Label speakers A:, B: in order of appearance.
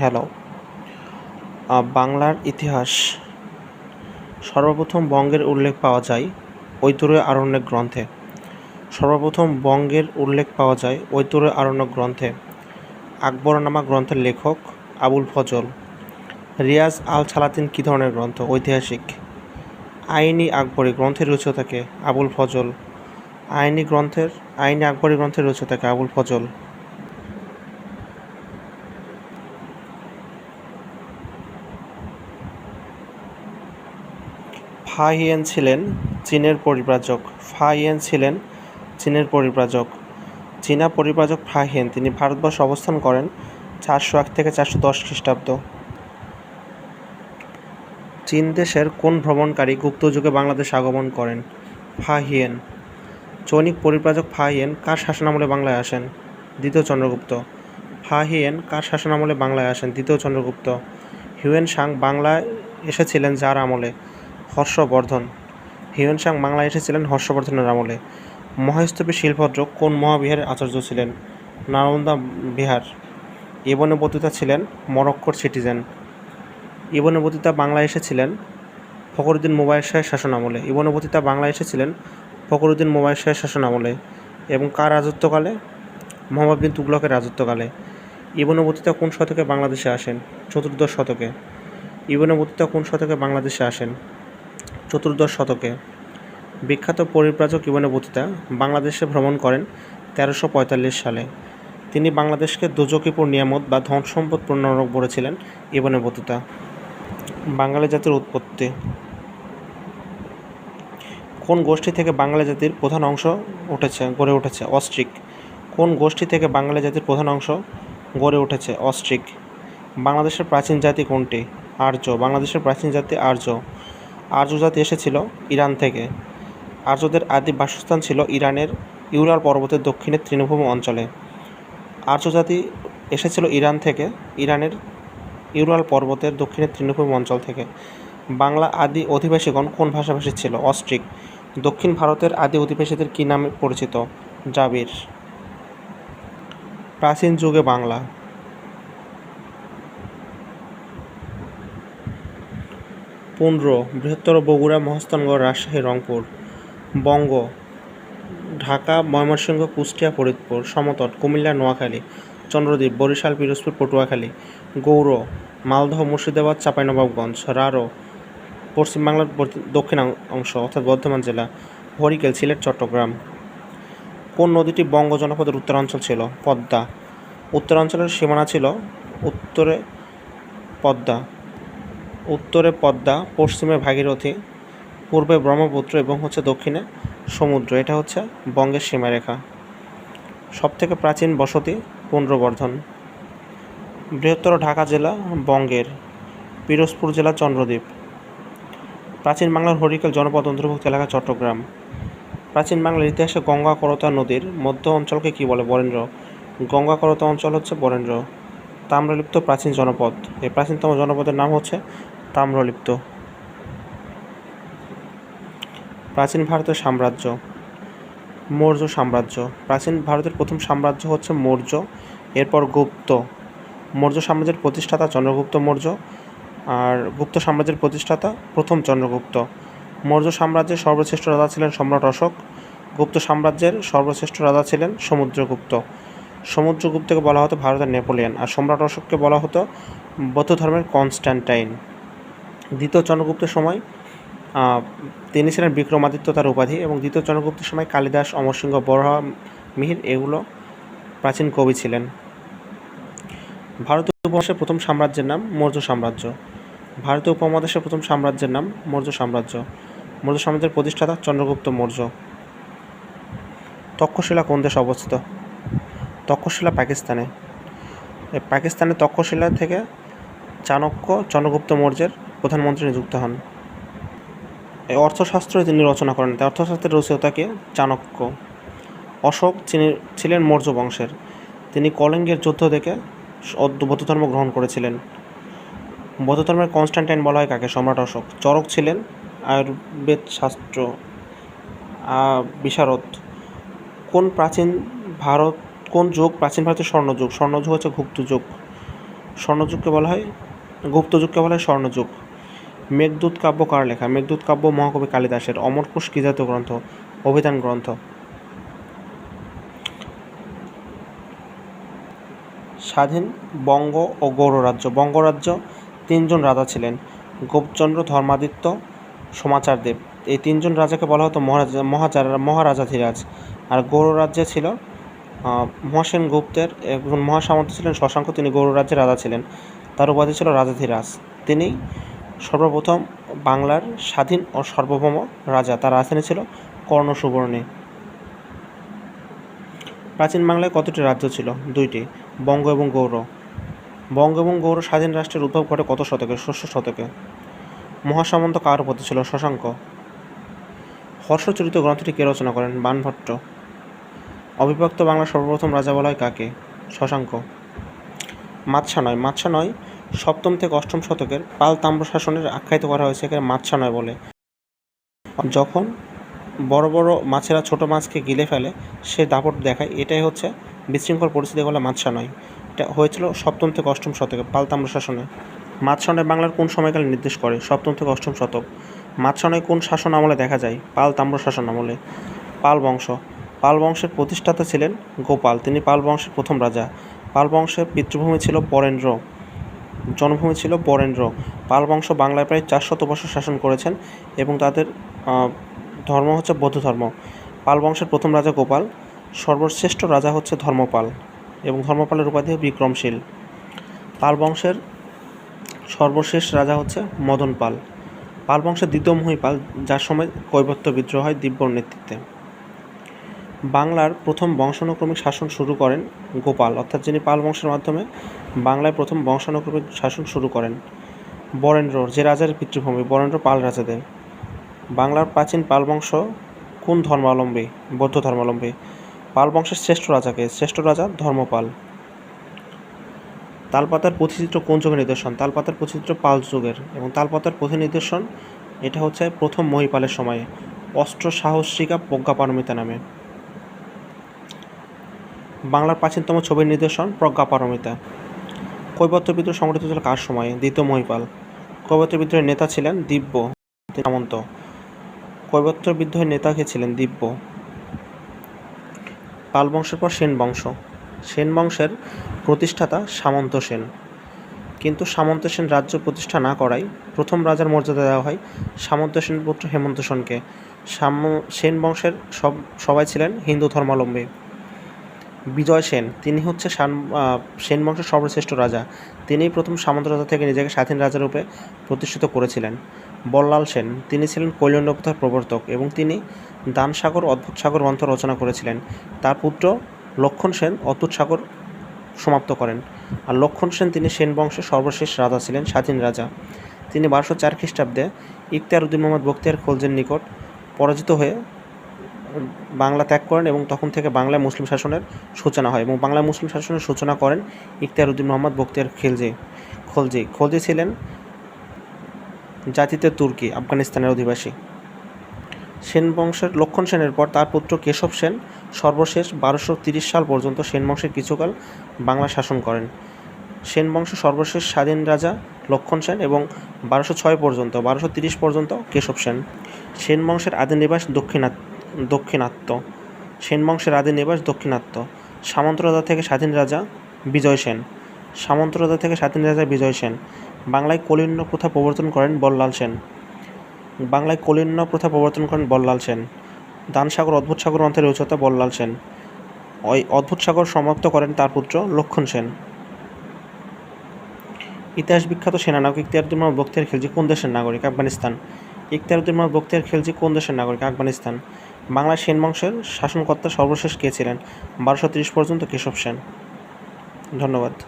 A: Hello বাংলার ইতিহাস সর্বপ্রথম বঙ্গের উল্লেখ পাওয়া যায় ঐতরেয় আরণ্যক গ্রন্থে। সর্বপ্রথম বঙ্গের উল্লেখ পাওয়া যায় ঐতরেয় আরণ্যক গ্রন্থে। আকবরনামা গ্রন্থের লেখক আবুল ফজল। রিয়াজ আল ছালাতিন কী ধরনের গ্রন্থ? ঐতিহাসিক। আইনি আকবরী গ্রন্থের রচয়িতাকে আবুল ফজল। আইনি গ্রন্থের, আইনি আকবরী গ্রন্থের রচয়িতাকে আবুল ফজল। ফা হিয়েন ছিলেন চীনের পরিব্রাজক। ফা হিয়েন ছিলেন চীনের পরিব্রাজক। চীনা পরিব্রাজক ফা হিয়েন। তিনি ভারতবর্ষে অবস্থান করেন চারশো এক থেকে চারশো দশ খ্রিস্টাব্দ। চীন দেশের কোন ভ্রমণকারী গুপ্ত যুগে বাংলাদেশ আগমন করেন? ফা হিয়েন। চৈনিক পরিব্রাজক ফা হিয়েন কার শাসনামলে বাংলায় আসেন? দ্বিতীয় চন্দ্রগুপ্ত। ফা হিয়েন কার শাসনামলে বাংলায় আসেন? দ্বিতীয় চন্দ্রগুপ্ত। হিউয়েন সাং বাংলায় এসেছিলেন যার আমলে। হর্ষবর্ধন। হিউয়েন সাং বাংলায় এসেছিলেন হর্ষবর্ধনের আমলে। মহেস্তপী শিলভদ্র কোন মহাবিহারের আচার্য ছিলেন? নালন্দা বিহার। ইবনে বতুতা ছিলেন মরক্কোর সিটিজেন। ইবনবতিতা বতুতা বাংলায় এসেছিলেন ফখরুদ্দিন মোবায়ের শাহের শাসন আমলে। ইবনবতিতা বতুতা বাংলায় এসেছিলেন ফখরুদ্দিন মোবায়ের শাহের শাসন আমলে। এবং কার রাজত্বকালে? মোহাম্মদ বিন তুগলকের রাজত্বকালে। ইবনবতিতা কোন শতকে বাংলাদেশে আসেন? চতুর্দশ শতকে। ইবনে বতুতা কোন শতকে বাংলাদেশে আসেন? চতুর্দশ শতকে বিখ্যাত পরিব্রাজক ইবনে বতুতা বাংলাদেশে ভ্রমণ করেন তেরোশো সালে। তিনি বাংলাদেশকে দোজকিপুর নিয়ামত বা ধন সম্পদ পুনর্নরক বলেছিলেন ইবনে বতুতা বাঙালি জাতির উৎপত্তি। কোন গোষ্ঠী থেকে বাঙালি জাতির প্রধান অংশ উঠেছে, গড়ে উঠেছে? অস্ট্রিক। কোন গোষ্ঠী থেকে বাঙালি জাতির প্রধান অংশ গড়ে উঠেছে? অস্ট্রিক। বাংলাদেশের প্রাচীন জাতি কোনটি? আর্য। বাংলাদেশের প্রাচীন জাতি আর্য। আর্য জাতি এসেছিল ইরান থেকে। আর্যদের আদি বাসস্থান ছিল ইরানের ইউরাল পর্বতের দক্ষিণে তৃণভূমি অঞ্চলে। আর্য জাতি এসেছিল ইরান থেকে, ইরানের ইউরাল পর্বতের দক্ষিণে তৃণভূমি অঞ্চল থেকে। বাংলা আদি অধিবাসীগণ কোন ভাষাভাষী ছিল? অস্ট্রিক। দক্ষিণ ভারতের আদি অধিবাসীদের কী নামে পরিচিত? জাবির। প্রাচীন যুগে বাংলা। পুন্ড্র বৃহত্তর বগুড়া মহস্তানগড় রাজশাহী, রংপুর, বঙ্গ, ঢাকা, ময়মনসিংহ, কুষ্টিয়া, ফরিদপুর, সমতট, কুমিল্লা, নোয়াখালী, চন্দ্রদ্বীপ, বরিশাল, পিরোজপুর, পটুয়াখালী গৌর মালদহ, মুর্শিদাবাদ, চাঁপাইনবাবগঞ্জ, রারো, পশ্চিমবাংলার দক্ষিণ অংশ অর্থাৎ বর্ধমান জেলা, হরিকেল, সিলেট, চট্টগ্রাম। কোন নদীটি বঙ্গ জনপদের উত্তরাঞ্চল ছিল? পদ্মা। উত্তরাঞ্চলের সীমানা ছিল উত্তরে পদ্মা। উত্তরে পদ্মা, পশ্চিমে ভাগীরথী, পূর্বে ব্রহ্মপুত্র এবং হচ্ছে দক্ষিণে সমুদ্র। এটা হচ্ছে বঙ্গের সীমারেখা। সবথেকে প্রাচীন বসতি পুণ্ড্রবর্ধন বৃহত্তর ঢাকা জেলা বঙ্গের, পিরোজপুর জেলা চন্দ্রদ্বীপ। প্রাচীন বাংলার হরিকেল জনপদ অন্তর্ভুক্ত এলাকা চট্টগ্রাম। প্রাচীন বাংলার ইতিহাসে গঙ্গা করতা নদীর মধ্য অঞ্চলকে কী বলে? বরেন্দ্র। গঙ্গা করতা অঞ্চল হচ্ছে বরেন্দ্র। তাম্রলিপ্ত প্রাচীন জনপদ। এই প্রাচীনতম জনপদের নাম হচ্ছে তাম্রলিপ্ত। প্রাচীন ভারতের সাম্রাজ্য, মৌর্য সাম্রাজ্য। প্রাচীন ভারতের প্রথম সাম্রাজ্য হচ্ছে মৌর্য, এরপর গুপ্ত। মৌর্য সাম্রাজ্যের প্রতিষ্ঠাতা চন্দ্রগুপ্ত মৌর্য, আর গুপ্ত সাম্রাজ্যের প্রতিষ্ঠাতা প্রথম চন্দ্রগুপ্ত। মৌর্য সাম্রাজ্যের সর্বশ্রেষ্ঠ রাজা ছিলেন সম্রাট অশোক। গুপ্ত সাম্রাজ্যের সর্বশ্রেষ্ঠ রাজা ছিলেন সমুদ্রগুপ্ত। সমুদ্রগুপ্তকে বলা হতো ভারতের নেপোলিয়ান আর সম্রাট অশোককে বলা হতো বৌদ্ধ ধর্মের কনস্ট্যান্টাইন দ্বিতীয় চন্দ্রগুপ্তের সময় তিনি ছিলেন বিক্রমাদিত্য তার উপাধি এবং দ্বিতীয় চন্দ্রগুপ্তের সময় কালিদাস, অমরসিংহ বরহা মিহির এগুলো প্রাচীন কবি ছিলেন। ভারতীয় উপমহাদেশের প্রথম সাম্রাজ্যের নাম মৌর্য সাম্রাজ্য। ভারতীয় উপমহাদেশের প্রথম সাম্রাজ্যের নাম মৌর্য সাম্রাজ্য। মৌর্য সাম্রাজ্যের প্রতিষ্ঠাতা চন্দ্রগুপ্ত মৌর্য। তক্ষশিলা কোন দেশে অবস্থিত? তক্ষশিলা পাকিস্তানে। পাকিস্তানের তক্ষশিলা থেকে চাণক্য চন্দ্রগুপ্ত মৌর্যের প্রধানমন্ত্রী নিযুক্ত হন। এই অর্থশাস্ত্র তিনি রচনা করেন, তাই অর্থশাস্ত্রের রচয়িতাকে চাণক্য। অশোক ছিলেন মৌর্য বংশের। তিনি কলিঙ্গের যুদ্ধ দেখে বৌদ্ধ ধর্ম গ্রহণ করেছিলেন। বৌদ্ধ ধর্মের কনস্ট্যান্টাইন বলা হয় কাকে? সম্রাট অশোক। চরক ছিলেন আয়ুর্বেদ শাস্ত্র বিশারদ। কোন প্রাচীন ভারত কোন যুগ? প্রাচীন ভারতের স্বর্ণযুগ স্বর্ণযুগ হচ্ছে গুপ্ত যুগ। স্বর্ণযুগকে বলা হয় গুপ্তযুগকে বলা হয় স্বর্ণযুগ মেঘদূত কাব্য কার লেখা? মেঘদূত কাব্য মহাকবি কালিদাসের। অমরকোষ কি জাতীয় গ্রন্থ? অভিধান গ্রন্থ। স্বাধীন বঙ্গ ও গৌড়রাজ্য বঙ্গরাজ্য তিনজন রাজা ছিলেন। গোপচন্দ্র, ধর্মাদিত্য সমাচারদেব এই তিনজন রাজাকে বলা হতো মহারাজা মহাচার মহারাজাধিরাজ আর গৌড় রাজ্যে ছিল মহাসেন গুপ্তের একজন মহাসামন্ত ছিলেন শশাঙ্ক, তিনি গৌড় রাজ্যের রাজা ছিলেন। তার উপাধি ছিল রাজাধিরাজ। তিনি সর্বপ্রথম বাংলার স্বাধীন ও সার্বভৌম রাজা। তার রাজধানী ছিল কর্ণ সুবর্ণী প্রাচীন বাংলায় কতটি রাজ্য ছিল? দুইটি, বঙ্গ এবং গৌড়। বঙ্গ এবং গৌর স্বাধীন রাষ্ট্রের উদ্ভব ঘটে কত শতকে? ষষ্ঠ শতকে। মহাসামন্ত কার উপতি ছিল? শশাঙ্ক। হর্ষচরিত গ্রন্থটি কে রচনা করেন? বানভট্ট। অবিভক্ত বাংলার সর্বপ্রথম রাজা বলা হয় কাকে? শশাঙ্ক। মাৎসা নয় মাৎসা নয় সপ্তম থেকে অষ্টম শতকের পাল তাম্র শাসনের আখ্যায়িত করা হয়েছে এখানে মাৎসা নয় বলে। যখন বড় বড় মাছেরা ছোট মাছকে গিলে ফেলে, সে দাপট দেখায়, এটাই হচ্ছে বিশৃঙ্খল পরিস্থিতি বলে মাৎসা নয় এটা হয়েছিল সপ্তম থেকে অষ্টম শতকে পাল তাম্র শাসনে। মাৎসা বাংলার কোন সময়কাল নির্দেশ করে? সপ্তম থেকে অষ্টম শতক। মাৎসা নয় কোন শাসন আমলে দেখা যায়? পাল তাম্র শাসন আমলে পাল বংশ। পাল বংশের প্রতিষ্ঠাতা ছিলেন গোপাল। তিনি পাল বংশের প্রথম রাজা। পাল বংশের পিতৃভূমি ছিল বরেন্দ্র। জন্মভূমি ছিল বরেন্দ্র। পাল বংশ বাংলায় প্রায় চারশত বছর শাসন করেছেন এবং তাদের ধর্ম হচ্ছে বৌদ্ধ ধর্ম। পাল বংশের প্রথম রাজা গোপাল। সর্বশ্রেষ্ঠ রাজা হচ্ছে ধর্মপাল এবং ধর্মপালের উপাধি বিক্রমশীল। পাল বংশের সর্বশেষ রাজা হচ্ছে মদন পাল পাল বংশের দ্বিতীয় মহিপাল, যার সময় কৈবত্য বিদ্রোহ হয় দিব্যর নেতৃত্বে। বাংলার প্রথম বংশানুক্রমিক শাসন শুরু করেন গোপাল, অর্থাৎ যিনি পাল বংশের মাধ্যমে বাংলায় প্রথম বংশানুক্রমিক শাসন শুরু করেন। বরেন্দ্র, যে রাজার পিতৃভূমি, বরেন্দ্র পাল রাজাদের। বাংলার প্রাচীন পাল বংশ কোন ধর্মাবলম্বী? বৌদ্ধ ধর্মাবলম্বী। পাল বংশের শ্রেষ্ঠ রাজাকে, শ্রেষ্ঠ রাজা ধর্মপাল। তালপাতার পুঁথিচিত্র কোন যুগের নিদর্শন? তালপাতার পুঁথিচিত্র পাল যুগের। এবং তালপাতার পুঁথি নিদর্শন এটা হচ্ছে প্রথম মহিপালের সময়ে অস্ত্র সাহসিকা প্রজ্ঞাপারমিতা নামে। বাংলার প্রাচীনতম ছবির নিদর্শন প্রজ্ঞাপারমিতা। কৈবত্য বিদ্রোহ সংগঠিত ছিল কার সময়ে? দ্বিতীয় মহিপাল। কৈবত্য বিদ্রোহের নেতা ছিলেন দিব্য সামন্ত। কৈবত্য বিদ্রোহের নেতা কে ছিলেন দিব্য? পাল বংশের পর সেন বংশ। সেন বংশের প্রতিষ্ঠাতা সামন্ত সেন। কিন্তু সামন্ত সেন রাজ্য প্রতিষ্ঠা না করায় প্রথম রাজার মর্যাদা দেওয়া হয় সামন্ত সেন পুত্র হেমন্ত সেনকে। সাম, সেন বংশের সব, সবাই ছিলেন হিন্দু ধর্মাবলম্বী। বিজয় সেন। তিনি হচ্ছে সান বংশের সর্বশ্রেষ্ঠ রাজা। তিনিই প্রথম সামন্ত রাজা থেকে নিজেকে স্বাধীন রাজার রূপে প্রতিষ্ঠিত করেছিলেন। বল্লাল সেন। তিনি ছিলেন কৈলন্যপ্রথার প্রবর্তক এবং তিনি দানসাগর, অদ্ভুত সাগর গ্রন্থ রচনা করেছিলেন। তার পুত্র লক্ষণ সেন অদ্ভুত সাগর সমাপ্ত করেন। আর লক্ষণ সেন তিনি সেন বংশের সর্বশেষ রাজা ছিলেন, স্বাধীন রাজা। তিনি বারোশো চার খ্রিস্টাব্দে ইখতিয়ার উদ্দিন মোহাম্মদ বখতিয়ার খলজের নিকট পরাজিত হয়ে বাংলা ত্যাগ করেন এবং তখন থেকে বাংলায় মুসলিম শাসনের সূচনা হয় এবং বাংলায় মুসলিম শাসনের সূচনা করেন ইখতিয়ার উদ্দিন মোহাম্মদ, বখতিয়ার খিলজি, খলজি। খলজি ছিলেন জাতিতে তুর্কি, আফগানিস্তানের অধিবাসী। সেন বংশের, লক্ষণ সেনের পর তার পুত্র কেশব সেন সর্বশেষ বারোশো তিরিশ সাল পর্যন্ত সেন বংশের কিছুকাল বাংলা শাসন করেন। সেন বংশ সর্বশেষ স্বাধীন রাজা লক্ষণ সেন এবং বারোশো ছয় পর্যন্ত, বারোশো তিরিশ পর্যন্ত কেশব সেন। সেন বংশের আদি নিবাস দক্ষিণাত দক্ষিণাত্য। সেন বংশের আদি নিবাস দক্ষিণাত্য। সামন্ত রাজা থেকে স্বাধীন রাজা বিজয় সেন। সামন্ত রাজা থেকে স্বাধীন রাজা বিজয় সেন। বাংলায় কলিন্য প্রথা প্রবর্তন করেন বল্লাল সেন। বাংলায় কলিন্য প্রথা প্রবর্তন করেন বল্লাল সেন। দানসাগর, অদ্ভুত সাগর অন্তের রচয়িতা বল্লাল সেন। ওই অদ্ভুত সাগর সমাপ্ত করেন তার পুত্র লক্ষণ সেন। ইতিহাস বিখ্যাত সেনানায়ক ইখতিয়ারুদ্দিন বখতিয়ার খিলজি কোন দেশের নাগরিক? আফগানিস্তান। ইখতিয়ারুদ্দিন বখতিয়ার খিলজি কোন দেশের নাগরিক? আফগানিস্তান। বাংলার সেন বংশের শাসনকর্তা সর্বশেষ কে ছিলেন? বারোশো তিরিশ পর্যন্ত কেশব সেন। ধন্যবাদ।